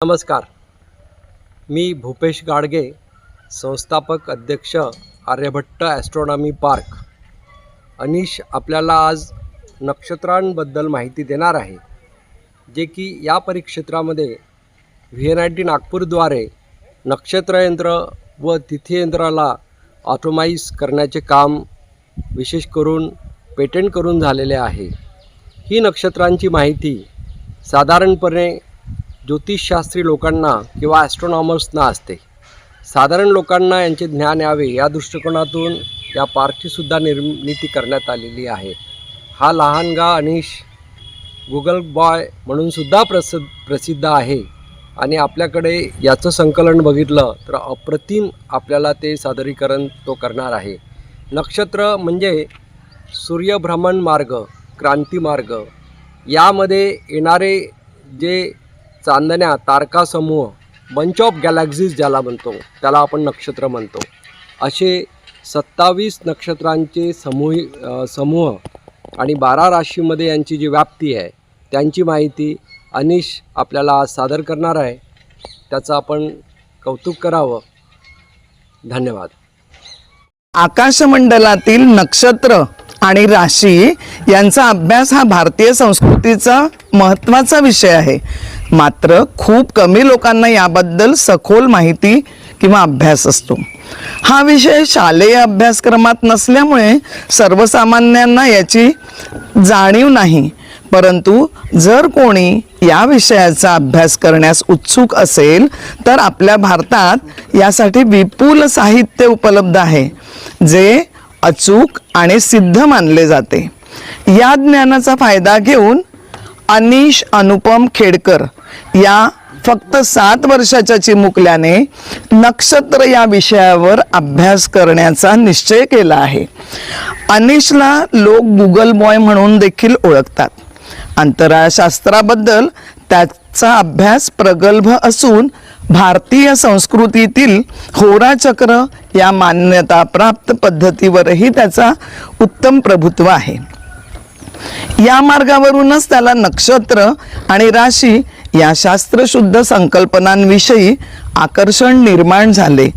नमस्कार. मी भूपेश गाडगे संस्थापक अध्यक्ष आर्यभट्ट ॲस्ट्रॉनॉमी पार्क अनिश आपल्याला आज नक्षत्रांबद्दल माहिती देणार आहे जे की या परिक्षेत्रामध्ये व्ही एन आय टी नागपूरद्वारे नक्षत्रयंत्र व तिथीयंत्राला ऑटोमाईज करण्याचे काम विशेष करून पेटंट करून झालेले आहे. ही नक्षत्रांची माहिती साधारणपणे ज्योतिषशास्त्री लोकांना किंवा ॲस्ट्रॉनॉमर्सना असते. साधारण लोकांना यांचे ज्ञान यावे या दृष्टिकोनातून या पार्कचीसुद्धा निर्मिती करण्यात आलेली आहे. हा लहानगा अनिश गुगल बॉय म्हणूनसुद्धा प्रसिद्ध प्रसिद्ध आहे. आणि आपल्याकडे याचं संकलन बघितलं तर अप्रतिम आपल्याला ते सादरीकरण तो करणार आहे. नक्षत्र म्हणजे सूर्यभ्रमण मार्ग क्रांतिमार्ग यामध्ये येणारे जे चांदण्या तारकासमूह बंच ऑफ गॅलॅक्झीज ज्याला म्हणतो त्याला आपण नक्षत्र म्हणतो. असे सत्तावीस नक्षत्रांचे समूह समूह आणि बारा राशीमध्ये यांची जी व्याप्ती आहे त्यांची माहिती अनिश आपल्याला आज सादर करणार आहे. त्याचं आपण कौतुक करावं. धन्यवाद. आकाशमंडलातील नक्षत्र आणि राशी यांचा अभ्यास हा भारतीय संस्कृतीचा महत्त्वाचा विषय आहे. मात्र खूप कमी लोकांना याबद्दल सखोल माहिती किंवा अभ्यास असतो. हा विषय शालेय अभ्यासक्रमात नसल्यामुळे सर्वसामान्यांना याची जाणीव नाही. परंतु जर कोणी या विषयाचा अभ्यास करण्यास उत्सुक असेल तर आपल्या भारतात यासाठी विपुल साहित्य उपलब्ध आहे जे अचूक आणि सिद्ध मानले जाते. या ज्ञानाचा फायदा घेऊन अनिश अनुपम खेडकर या फक्त सात वर्षाच्या चिमुकल्याने नक्षत्र या विषयावर अभ्यास करण्याचा निश्चय केला आहे. अनिशला लोक गुगल बॉय म्हणून देखील ओळखतात. अंतराळशास्त्राबद्दल त्याचा अभ्यास प्रगल्भ असून भारतीय संस्कृतीतील होराचक्र या मान्यताप्राप्त पद्धतीवरही त्याचा उत्तम प्रभुत्व आहे. या मार्गावरूनच त्याला नक्षत्र आणि राशी या शास्त्रशुद्ध संकल्पनांविषयी आकर्षण निर्माण झाले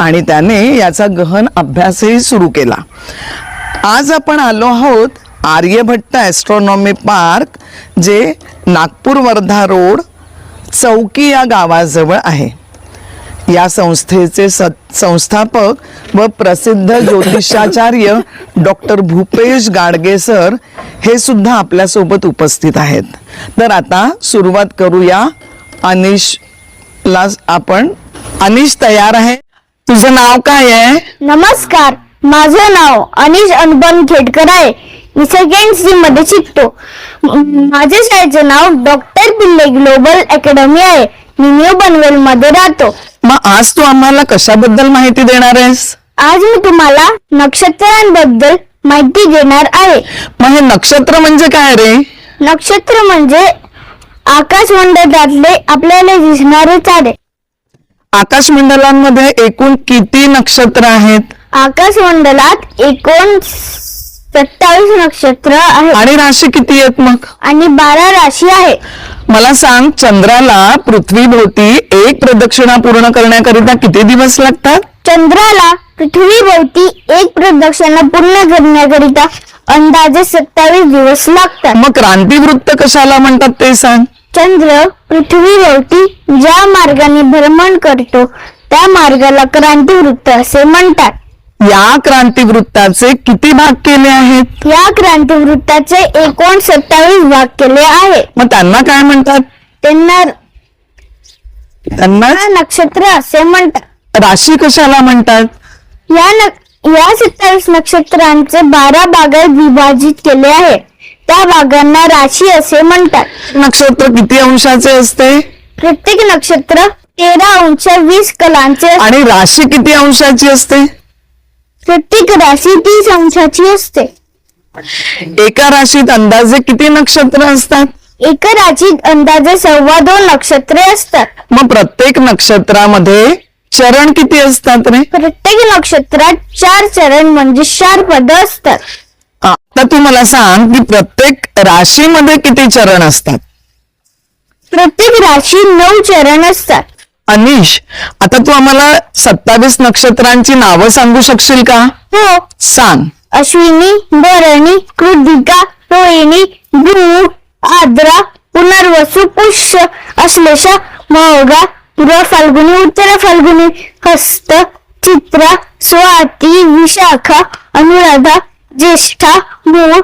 आणि त्याने याचा गहन अभ्यासही सुरू केला. आज आपण आलो आहोत आर्यभट्ट ॲस्ट्रॉनॉमी पार्क जे नागपूर वर्धा रोड चौकी या गावाजवळ आहे. या संस्थेचे संस्थापक व प्रसिद्ध ज्योतिषाचार्य डॉक्टर भूपेश गाडगे सर हे सुद्धा आपल्यासोबत उपस्थित आहेत. तर आता सुरुवात करूया. अनिशला आपण. अनिश तयार आहे. तुझं नाव काय आहे? नमस्कार. माझं नाव अनिश अनुपम खेडकर आहे. मी सेकंड सी मध्ये शिकतो. माझ्या शाळेचे नाव डॉक्टर पिल्ले ग्लोबल अकॅडमी आहे. मी न्यू पनवेल मध्ये राहतो. मग आज तू आम्हाला कशाबद्दल माहिती देणार आहेस? आज मी तुम्हाला नक्षत्रांबद्दल माहिती देणार आहे. मग हे नक्षत्र म्हणजे काय रे? नक्षत्र म्हणजे आकाशमंडळातले आपल्याला दिसणारे तारे आकाशमंडलांमध्ये एकूण किती नक्षत्र आहेत? आकाशमंडलात एकूण सत्तावीस नक्षत्र आहेत आणि राशी किती आहेत मग? आणि बारा राशी आहे. मला सांग चंद्राला पृथ्वीभोवती एक प्रदक्षिणा पूर्ण करण्याकरिता किती दिवस लागतात? चंद्राला पृथ्वीभोवती एक प्रदक्षिणा पूर्ण करण्याकरिता अंदाजे सत्तावीस दिवस लागतात. मग क्रांतिवृत्त कशाला म्हणतात ते सांग. चंद्र पृथ्वीभोवती ज्या मार्गाने भ्रमण करतो त्या मार्गाला क्रांतिवृत्त असे म्हणतात. या क्रांतिवृत्ताचे किती भाग केले आहेत? या क्रांतिवृत्ताचे एकूण सत्तावीस भाग केले आहे. मग त्यांना काय म्हणतात? त्यांना त्यांना नक्षत्र असे म्हणतात. राशी कशाला म्हणतात? या न या सत्तावीस नक्षत्रांचे बारा भागात विभाजित केले आहे. त्या भागांना राशी असे म्हणतात. नक्षत्र किती अंशाचे असते? प्रत्येक नक्षत्र तेरा अंश वीस कलांचे. आणि राशी किती अंशाची असते? प्रत्येक राशी तीस अंशाची असते. एका राशीत अंदाजे किती नक्षत्र असतात? एका राशीत अंदाजे सव्वा दोन नक्षत्रे असतात. मग प्रत्येक नक्षत्रामध्ये चरण किती असतात रे? प्रत्येक नक्षत्रात चार चरण म्हणजे चार पद असतात. आता तू मला सांग की प्रत्येक राशीमध्ये किती चरण असतात? प्रत्येक राशी नऊ चरण असतात. अनिश आता तू आम्हाला सत्तावीस नक्षत्रांची नावं सांगू शकशील का? हो. सांग. अश्विनी भरणी कृतिका रोहिणी भ्रू आद्रा पुनर्वसू पुष्य अश्लेषा महोगा पूर्व फाल्गुनी उत्तर फाल्गुनी हस्त चित्रा स्वाती विशाखा अनुराधा ज्येष्ठा मूळ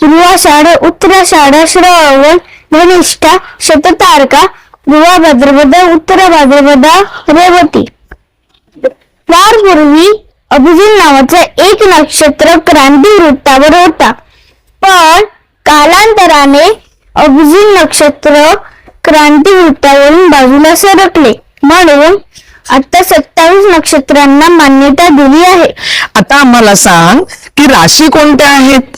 पूर्वाषाढ उत्तराषाढ श्रावण धनिष्ठा शततारका पूर्वा भाद्रपदा उत्तर भाद्रपदा रेवती फार पूर्वी अभिजित नावाचं एक नक्षत्र क्रांती वृत्तावर होता. पण कालांतराने अभिजित नक्षत्र क्रांती वृत्तावरून बाजूला सरकले. म्हणून आता सत्तावीस नक्षत्रांना मान्यता दिली आहे. आता आम्हाला सांग की राशी कोणत्या आहेत?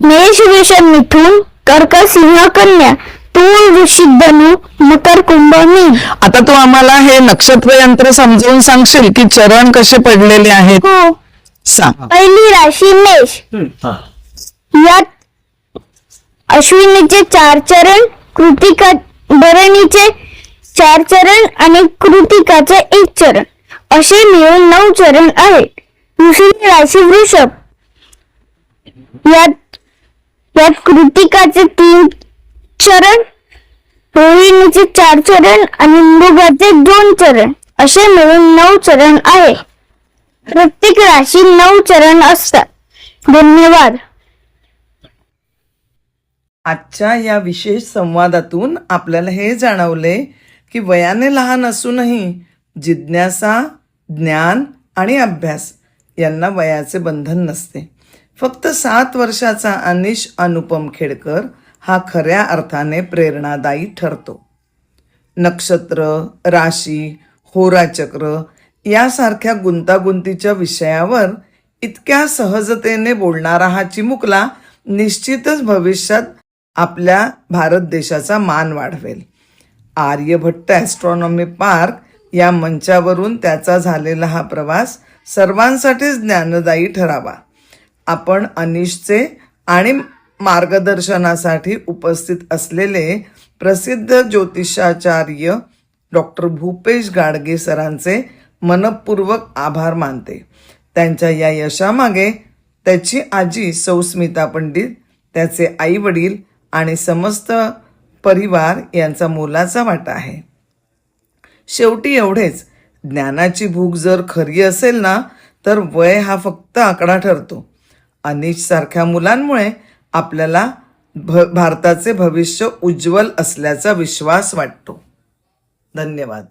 मेष वृष मिथून कर्क सिंह कन्या तूळ वृश्चिक धनु मकर कुंभ आता तू आम्हाला हे नक्षत्र यंत्र समजावून सांगशील की चरण कसे पडलेले आहेत? हो. सांग. पहिली राशी मेष. यात अश्विनीचे चार चरण कृतिका भरणीचे चार चरण आणि कृतिकाचे एक चरण. असे मिळून नऊ चरण आहेत. दुसरी राशी वृषभ. यात यात कृतिकाचे तीन चरण रोहिणीचे चार चरण आणि मृगाचे दोन चरण. असे मिळून नऊ चरण आहे. प्रत्येक राशी नऊ चरण असतात. धन्यवाद. आजच्या या विशेष संवादातून आपल्याला हे जाणवले की वयाने लहान असूनही जिज्ञासा ज्ञान आणि अभ्यास यांना वयाचे बंधन नसते. फक्त सात वर्षाचा अनिश अनुपम खेडकर हा खऱ्या अर्थाने प्रेरणादायी ठरतो. नक्षत्र राशी होराचक्र यासारख्या गुंतागुंतीच्या विषयावर इतक्या सहजतेने बोलणारा हा चिमुकला निश्चितच भविष्यात आपल्या भारत देशाचा मान वाढवेल. आर्यभट्ट ॲस्ट्रॉनॉमी पार्क या मंचावरून त्याचा झालेला हा प्रवास सर्वांसाठीच ज्ञानदायी ठरावा. आपण अनिशचे आणि मार्गदर्शनासाठी उपस्थित असलेले प्रसिद्ध ज्योतिषाचार्य डॉक्टर भूपेश गाडगे सरांचे मनपूर्वक आभार मानते. त्यांच्या या यशामागे त्याची आजी सौस्मिता पंडित त्याचे आई वडील आणि समस्त परिवार यांचा मोलाचा वाटा आहे. शेवटी एवढेच. ज्ञानाची भूक जर खरी असेल ना तर वय हा फक्त आकडा ठरतो. अनिश सारख्या मुलांमुळे आपल्याला भ भारताचे भविष्य उज्ज्वल असल्याचा विश्वास वाटतो. धन्यवाद.